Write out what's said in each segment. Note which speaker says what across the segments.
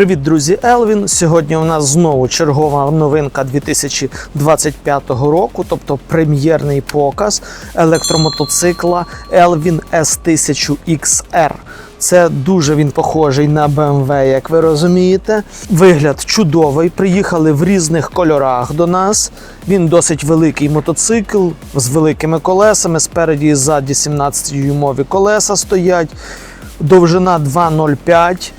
Speaker 1: Привіт, друзі! Елвін. Сьогодні у нас знову чергова новинка 2025 року, тобто прем'єрний показ електромотоцикла Elvin S1000 XR. Це дуже він похожий на BMW, як ви розумієте. Вигляд чудовий. Приїхали в різних кольорах до нас. Він досить великий мотоцикл з великими колесами. Спереді і ззаді 17-дюймові колеса стоять. Довжина 2,05.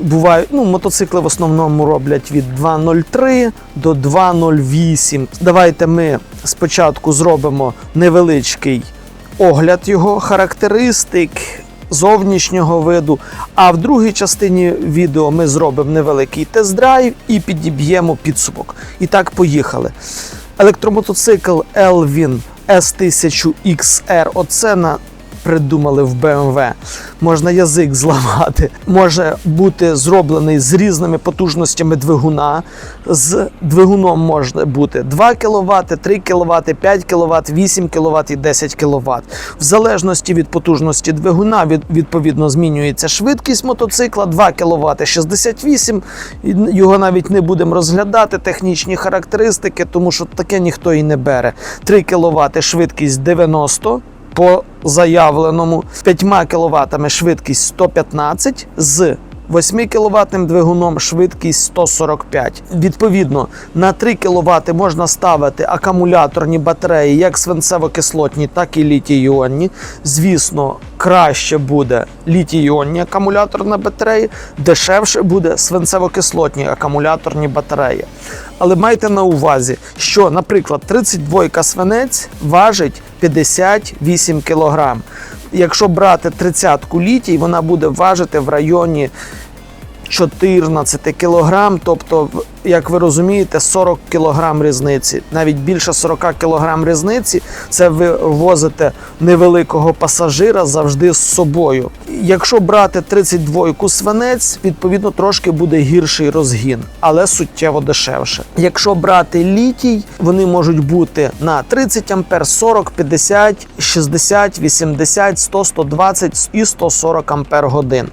Speaker 1: Бувають, ну, мотоцикли в основному роблять від 2.03 до 2.08. Давайте ми спочатку зробимо невеличкий огляд його характеристик зовнішнього виду. А в другій частині відео ми зробимо невеликий тест-драйв і підіб'ємо підсумок. І так, поїхали. Електромотоцикл Elvin S1000 XR. Оце на придумали в BMW. Можна язик зламати. Може бути зроблений з різними потужностями двигуна. З двигуном може бути 2 кВт, 3 кВт, 5 кВт, 8 кВт і 10 кВт. В залежності від потужності двигуна, відповідно, змінюється швидкість мотоцикла 2 кВт 68. Його навіть не будемо розглядати, технічні характеристики, тому що таке ніхто і не бере. 3 кВт швидкість 90 по заявленому 5 кВт швидкість 115 з 8 кВт двигуном швидкість 145. Відповідно, на 3 кВт можна ставити акумуляторні батареї, як свинцево-кислотні, так і літій-іонні. Звісно, краще буде літій-іонні акумуляторні батареї, дешевше буде свинцево-кислотні акумуляторні батареї. Але майте на увазі, що, наприклад, 32 свинець важить 58 кг. Якщо брати 30-ку літій, вона буде важити в районі 14 кг, тобто, як ви розумієте, 40 кг різниці, навіть більше 40 кг різниці, це ви возите невеликого пасажира завжди з собою. Якщо брати 32-ку свинець, відповідно трошки буде гірший розгін, але суттєво дешевше. Якщо брати літій, вони можуть бути на 30 ампер, 40, 50, 60, 80, 100, 120 і 140 ампер годин.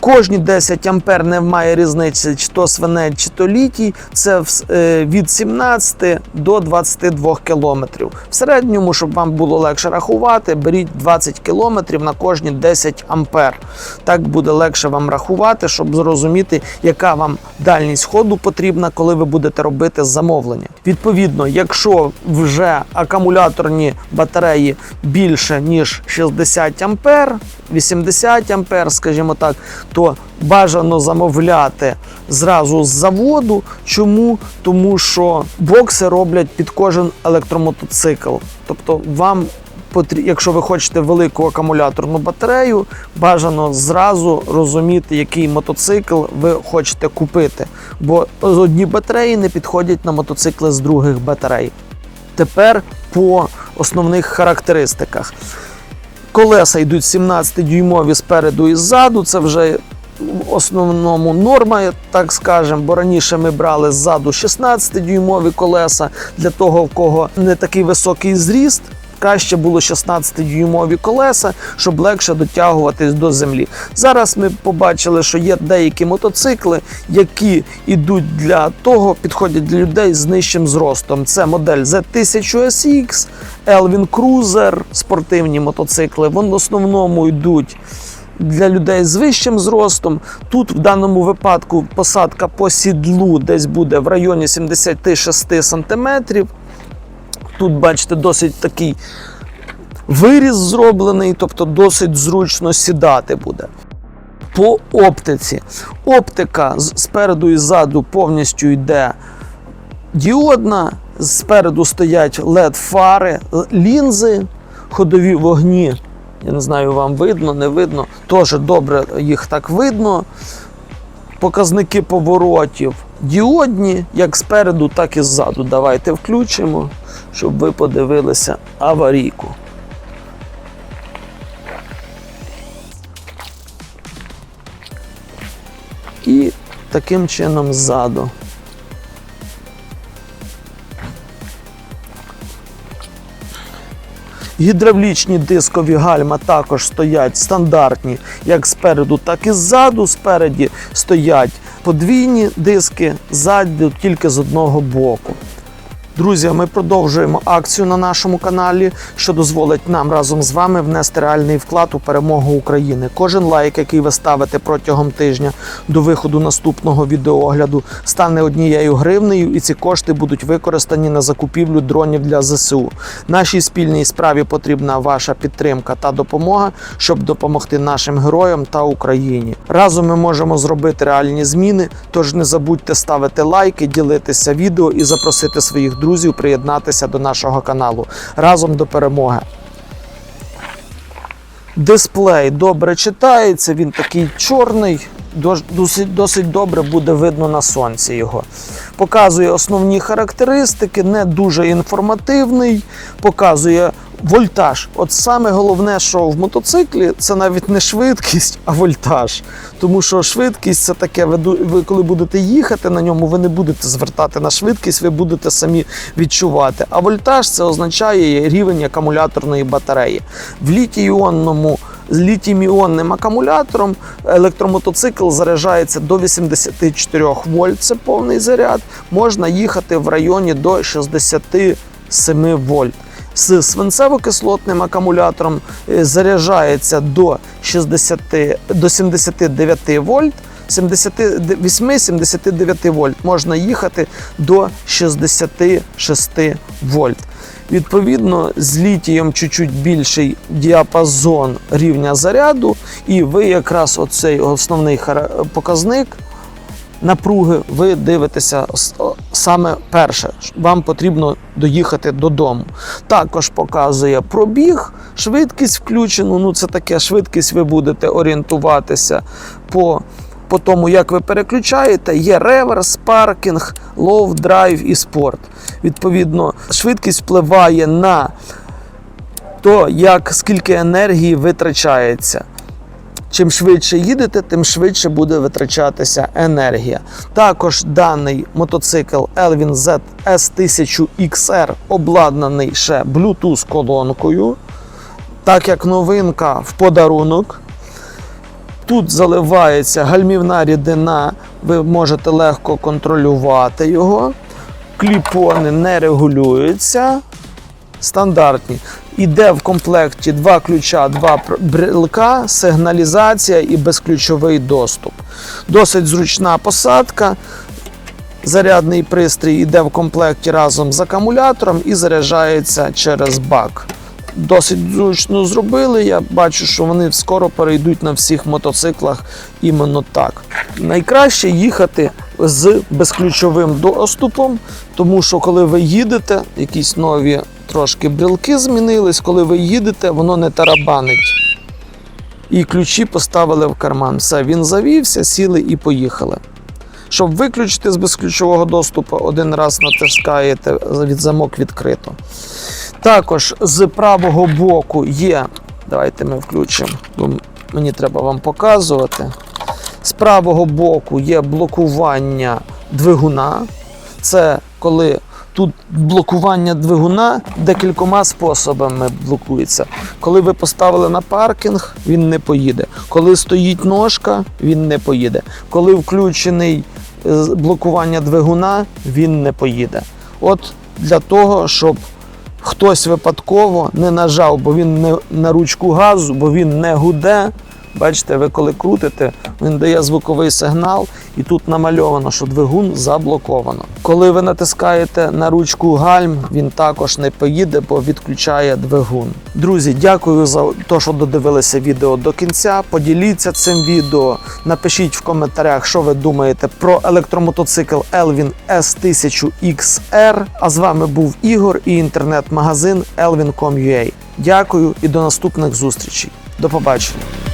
Speaker 1: Кожні 10 ампер не має різниці, чи то свинець, чи то літій. Це е, від 17 до 22 кілометрів. В середньому, щоб вам було легше рахувати, беріть 20 кілометрів на кожні 10 ампер. Так буде легше вам рахувати, щоб зрозуміти, яка вам дальність ходу потрібна, коли ви будете робити замовлення. Відповідно, якщо вже акумуляторні батареї більше ніж 60 ампер, 80 ампер, скажімо так, то бажано замовляти зразу з заводу. Чому? Тому що бокси роблять під кожен електромотоцикл. Тобто, вам якщо ви хочете велику акумуляторну батарею, бажано зразу розуміти, який мотоцикл ви хочете купити. Бо з одні батареї не підходять на мотоцикли з других батарей. Тепер по основних характеристиках. Колеса йдуть 17-дюймові спереду і ззаду. Це вже в основному норма, так скажемо, бо раніше ми брали ззаду 16-дюймові колеса для того, в кого не такий високий зріст. Краще було 16-дюймові колеса, щоб легше дотягуватись до землі. Зараз ми побачили, що є деякі мотоцикли, які йдуть для того, підходять для людей з нижчим зростом. Це модель Z1000SX, Elvin Cruiser, спортивні мотоцикли. Вони в основному йдуть. Для людей з вищим зростом тут в даному випадку посадка по сідлу десь буде в районі 76 см. Тут, бачите, досить такий виріз зроблений, тобто досить зручно сідати буде. По оптиці. Оптика спереду і ззаду повністю йде діодна, спереду стоять LED-фари, лінзи, ходові вогні. Я не знаю, вам видно, не видно. Теж добре їх так видно. Показники поворотів діодні, як спереду, так і ззаду. Давайте включимо, щоб ви подивилися аварійку. І таким чином ззаду. Гідравлічні дискові гальма також стоять стандартні, як спереду, так і ззаду. Спереді стоять подвійні диски, ззаду тільки з одного боку. Друзі, ми продовжуємо акцію на нашому каналі, що дозволить нам разом з вами внести реальний вклад у перемогу України. Кожен лайк, який ви ставите протягом тижня до виходу наступного відеоогляду, стане однією гривнею, і ці кошти будуть використані на закупівлю дронів для ЗСУ. Нашій спільній справі потрібна ваша підтримка та допомога, щоб допомогти нашим героям та Україні. Разом ми можемо зробити реальні зміни. Тож не забудьте ставити лайки, ділитися відео і запросити своїх друзів приєднатися до нашого каналу разом до перемоги. Дисплей добре читається, він такий чорний, досить, досить добре буде видно на сонці його. Показує основні характеристики, не дуже інформативний, показує вольтаж. От саме головне, що в мотоциклі, це навіть не швидкість, а вольтаж. Тому що швидкість це таке, ви, коли будете їхати на ньому, ви не будете звертати на швидкість, ви будете самі відчувати. А вольтаж це означає рівень акумуляторної батареї. В літій-іонному з літієм-іонним акумулятором електромотоцикл заряджається до 84 вольт, це повний заряд. Можна їхати в районі до 67 вольт. З свинцево-кислотним акумулятором е, заряджається до 60, до 79 вольт. 78-79 вольт можна їхати до 66 вольт. Відповідно, з літієм чуть-чуть більший діапазон рівня заряду, і ви якраз оцей основний показник напруги ви дивитеся саме перше. Вам потрібно доїхати додому. Також показує пробіг, швидкість включену. Ну, це таке швидкість, ви будете орієнтуватися по. По тому, як ви переключаєте, є реверс, паркінг, лоу, драйв і спорт. Відповідно, швидкість впливає на то, як скільки енергії витрачається. Чим швидше їдете, тим швидше буде витрачатися енергія. Також даний мотоцикл Elvin Z S1000XR обладнаний ще Bluetooth колонкою. Так як новинка в подарунок. Тут заливається гальмівна рідина, ви можете легко контролювати його. Кліпони не регулюються стандартні. Іде в комплекті два ключа, два брелка, сигналізація і безключовий доступ. Досить зручна посадка. Зарядний пристрій йде в комплекті разом з акумулятором і заряджається через бак. Досить зручно зробили. Я бачу, що вони скоро перейдуть на всіх мотоциклах іменно так. Найкраще їхати з безключовим доступом, тому що коли ви їдете, якісь нові трошки брілки змінились, коли ви їдете, воно не тарабанить. І ключі поставили в карман. Все, він завівся, сіли і поїхали. Щоб виключити з безключового доступу, один раз натискаєте від замок відкрито. Також з правого боку є. Давайте ми включимо, бо мені треба вам показувати. З правого боку є блокування двигуна. Це коли тут блокування двигуна декількома способами блокується. Коли ви поставили на паркінг, він не поїде. Коли стоїть ножка, він не поїде. Коли включений е, блокування двигуна, він не поїде. От для того, щоб хтось випадково не нажав, бо він не на ручку газу, бо він не гуде. Бачите, ви коли крутите, він дає звуковий сигнал, і тут намальовано, що двигун заблоковано. Коли ви натискаєте на ручку гальм, він також не поїде, бо відключає двигун. Друзі, дякую за те, що додивилися відео до кінця. Поділіться цим відео. Напишіть в коментарях, що ви думаєте про електромотоцикл Elvin S1000XR. А з вами був Ігор і інтернет-магазин elvin.com.ua. Дякую і до наступних зустрічей. До побачення.